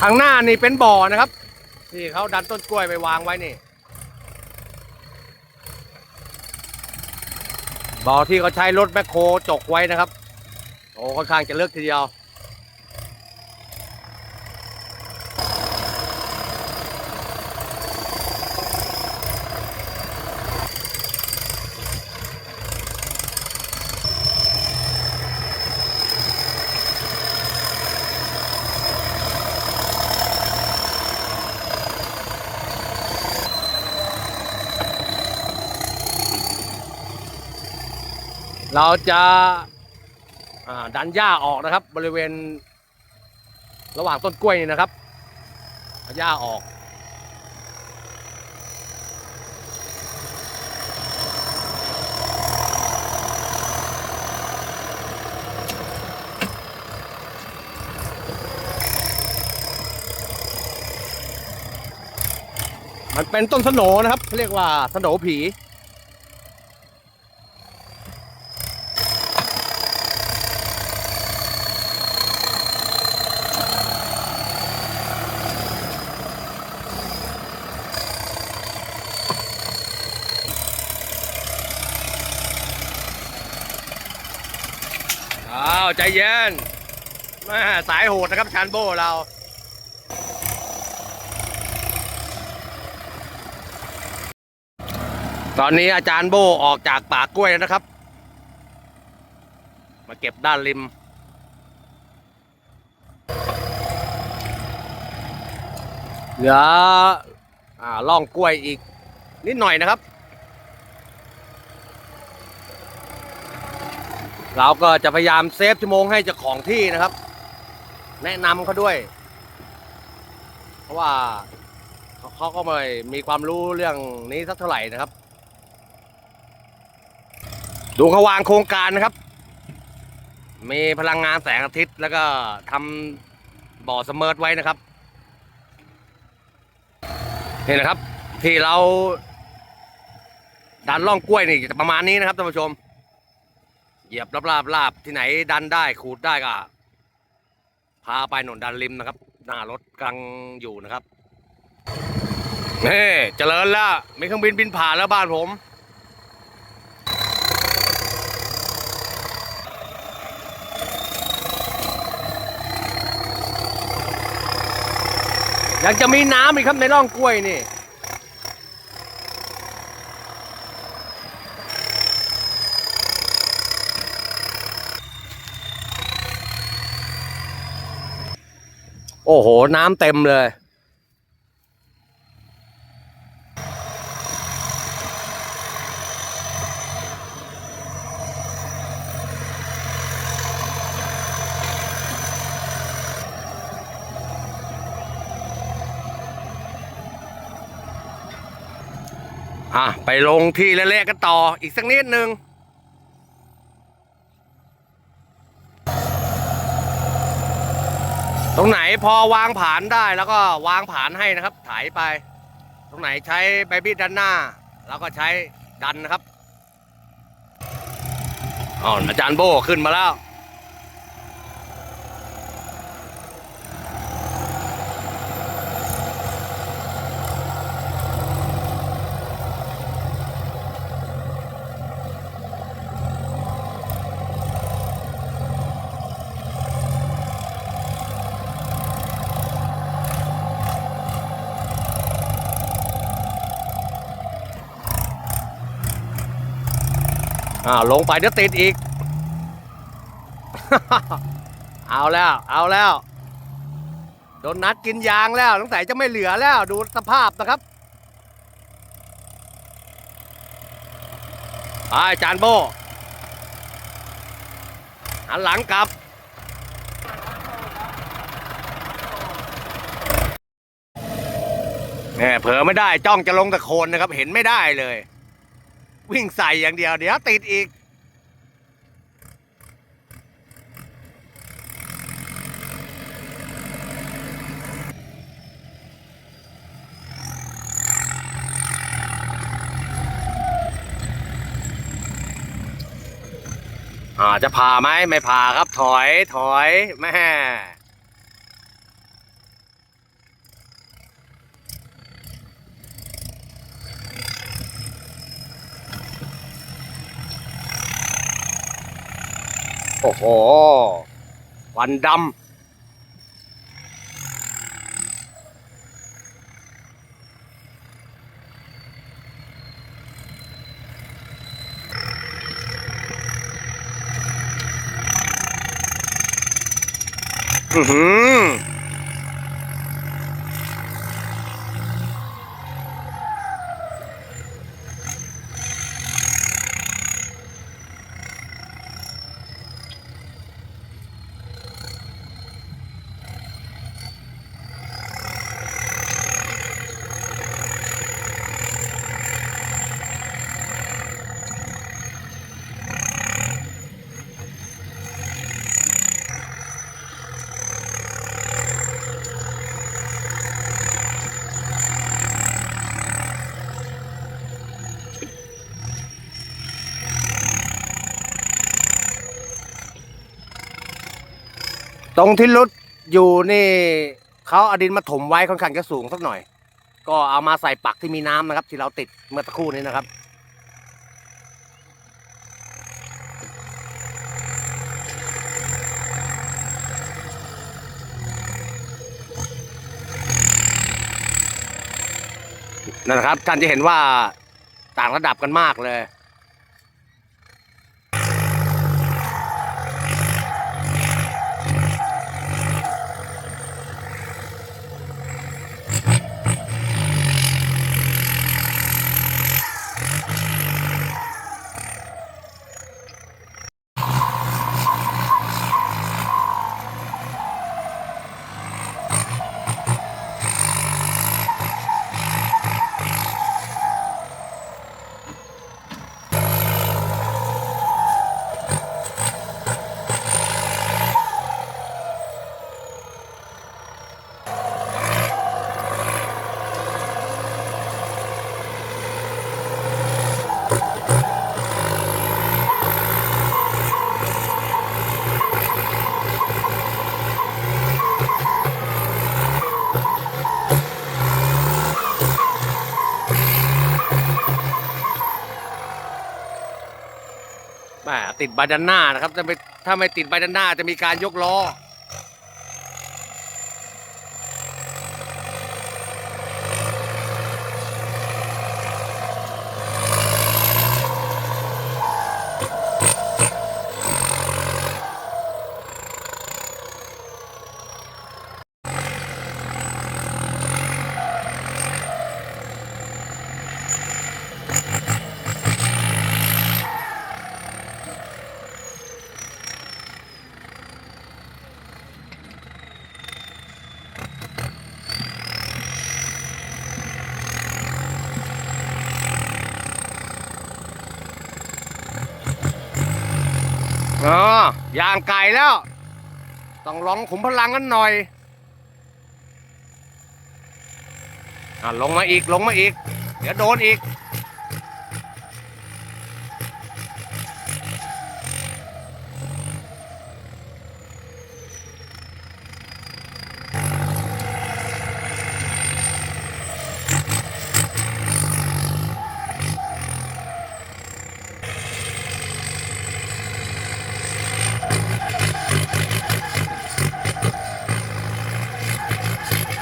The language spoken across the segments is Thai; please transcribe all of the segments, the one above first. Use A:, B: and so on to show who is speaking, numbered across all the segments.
A: ข้างหน้านี่เป็นบ่อนะครับที่เขาดันต้นกล้วยไปวางไว้นี่บ่อที่เขาใช้รถแมคโครจกไว้นะครับโอ้ค่อนข้างจะเลือกทีเดียว เราจะดันหญ้าออกนะครับ บริเวณระหว่างต้นกล้วยนี่นะครับเอาหญ้าออกมันเป็นต้นสโนนะครับเขาเรียกว่าสโนผี ใจเย็นม่สายโหดนะครับชานโบเราตอนนี้อาจารย์โบออกจากป่ากล้วยแล้วนะครับ มาเก็บด้านริม เหลืออล่องกล้วยอีกนิดหน่อยนะครับ เราก็จะพยายามเซฟชั่วโมงให้เจ้าของที่นะครับ แนะนำเขาด้วย เพราะว่าเขาเขาก็ไม่มีความรู้เรื่องนี้สักเท่าไหร่นะครับ ดูเขาวางโครงการนะครับ มีพลังงานแสงอาทิตย์ แล้วก็ทำบ่อเสมอไว้นะครับนี่นะครับ ที่เราดันล่องกล้วยนี่จะประมาณนี้นะครับท่านผู้ชม เหยียบลาบๆลาบที่ไหนดันได้ขูดได้ก็พาไปหนนดันริมนะครับ หน้ารถกำลังอยู่นะครับนี่เจริญแล้วมีเครื่องบินบินผ่านแล้วบ้านผมยังจะมีน้ำอีกครับในร่องกล้วยนี่ โอ้โห น้ำเต็มเลย อะ ไปลงที่แรกๆกันต่ออีกสักนิดนึง ตรงไหนพอวางผานได้แล้วก็วางผานให้นะครับถ่ายไป ตรงไหนใช้ใบบี้ดันหน้า แล้วก็ใช้ดันนะครับอ๋ออาจารย์โบขึ้นมาแล้ว อ่าลงไปเดี๋ยวติดอีก เอาแล้ว เอาแล้วโดนนัดกินยางแล้วสงสัยจะไม่เหลือแล้วดูสภาพนะครับไปจานโบหันหลังกลับแหม่เผลอไม่ได้จ้องจะลงตะโคนนะครับ เห็นไม่ได้เลย วิ่งใส่อย่างเดียว เดี๋ยวติดอีก อ่าจะผ่าไหมไม่ผ่าครับถอยถอยแม่ โอ้โหควันดำอื้อ ตรงที่รุดอยู่นี่เขาเอาดินมาถมไว้ค่อนข้างจะสูงสักหน่อย ก็เอามาใส่ปักที่มีน้ำนะครับ ที่เราติดเมื่อสักครู่นี้นะครับ นั่นนะครับท่านจะเห็นว่าต่างระดับกันมากเลย ติดใบด้านหน้านะครับถ้าไม่ถ้าไม่ติดใบด้านหน้าจะมีการยกล้อ อ๋อย่างไก่แล้ว ต้องลองขุมพลังกันหน่อยอะลงมาอีกลงมาอีก เดี๋ยวโดนอีก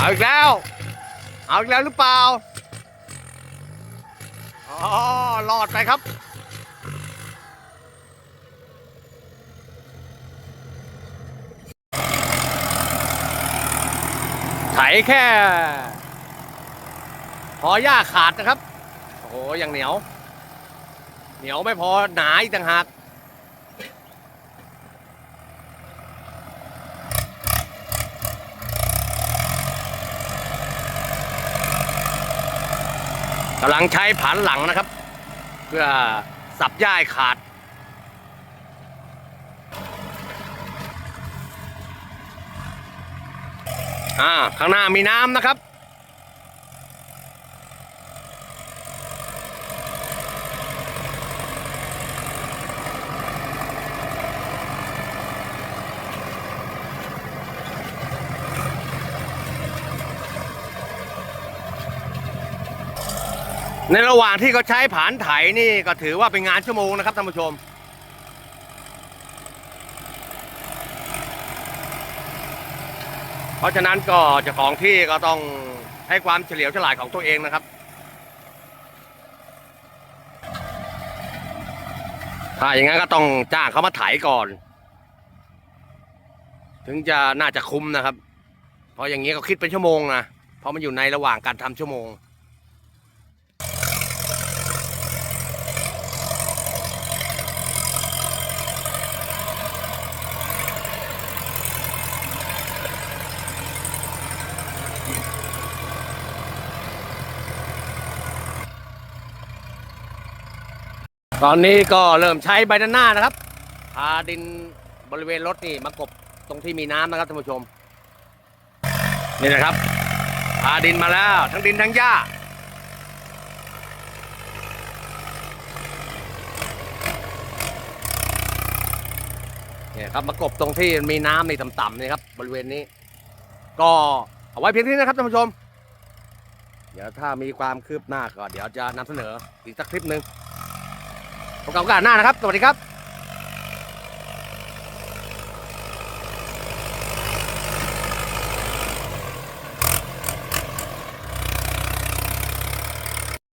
A: เอาอีกแล้ว เอาอีกแล้วหรือเปล่า อ๋อรอดไปครับ ไถแค่ พอหญ้าขาดนะครับ โอ้โหยังเหนียว เหนียวไม่พอหนาอีกต่างหาก กำลังใช้ผานหลังนะครับ เพื่อสับย่ายขาด อ่า ข้างหน้ามีน้ำนะครับ ในระหว่างที่เขาใช้ผานไถนี่ก็ถือว่าเป็นงานชั่วโมงนะครับท่านผู้ชม เพราะฉะนั้นก็เจ้าของที่ก็ต้องให้ความเฉลียวฉลาดของตัวเองนะครับ ถ้าอย่างนั้นก็ต้องจ้างเขามาถ่ายก่อน ถึงจะน่าจะคุ้มนะครับ เพราะอย่างนี้ก็คิดเป็นชั่วโมงนะ เพราะมันอยู่ในระหว่างการทำชั่วโมง ตอนนี้ก็เริ่มใช้ใบด้านหน้านะครับพาดินบริเวณรถนี่มากบตรงที่มีน้ำนะครับท่านผู้ชม นี่นะครับพาดินมาแล้วทั้งดินทั้งหญ้าเนี่ยครับมากบตรงที่มีน้ำในต่ำๆนี่ครับบริเวณนี้ ก็เอาไว้เพียงเท่านี้นะครับท่านผู้ชม เดี๋ยวถ้ามีความคืบหน้าก็เดี๋ยวจะนำเสนออีกสักคลิปหนึ่ง พบกันโอกาสหน้านะครับ สวัสดีครับ